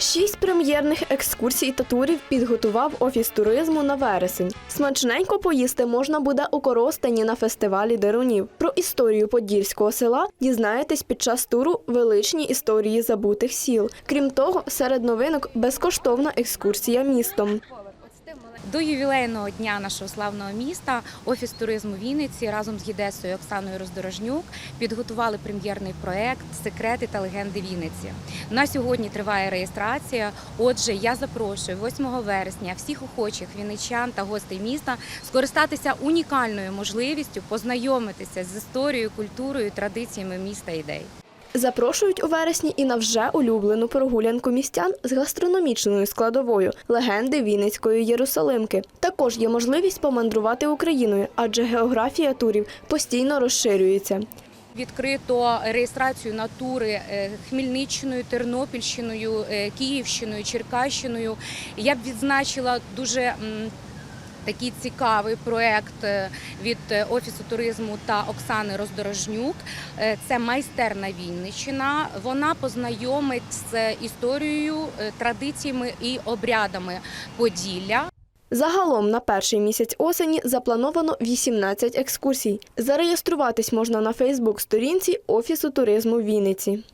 Шість прем'єрних екскурсій та турів підготував офіс туризму на вересень. Смачненько поїсти можна буде у Коростені на фестивалі Дерунів. Про історію подільського села дізнаєтесь під час туру величні історії забутих сіл. Крім того, серед новинок безкоштовна екскурсія містом. До ювілейного дня нашого славного міста офіс туризму Вінниці разом з гідесою Оксаною Роздорожнюк підготували прем'єрний проект Секрети та легенди Вінниці. На сьогодні триває реєстрація. Отже, я запрошую 8 вересня всіх охочих вінничан та гостей міста скористатися унікальною можливістю познайомитися з історією, культурою, традиціями міста ідей. Запрошують у вересні і на вже улюблену прогулянку містян з гастрономічною складовою легенди Вінницької Єрусалимки. Також є можливість помандрувати Україною, адже географія турів постійно розширюється. Відкрито реєстрацію на тури е, Хмельниччиною, Тернопільщиною, е, Київщиною, Черкащиною. Я б відзначила дуже такий цікавий проект е, від е, офісу туризму та Оксани Роздорожнюк. Е, Це майстерна Вінниччина. Вона познайомить з історією, традиціями і обрядами Поділля. Загалом на перший місяць осені заплановано 18 екскурсій. Зареєструватись можна на Фейсбук-сторінці Офісу туризму Вінниці.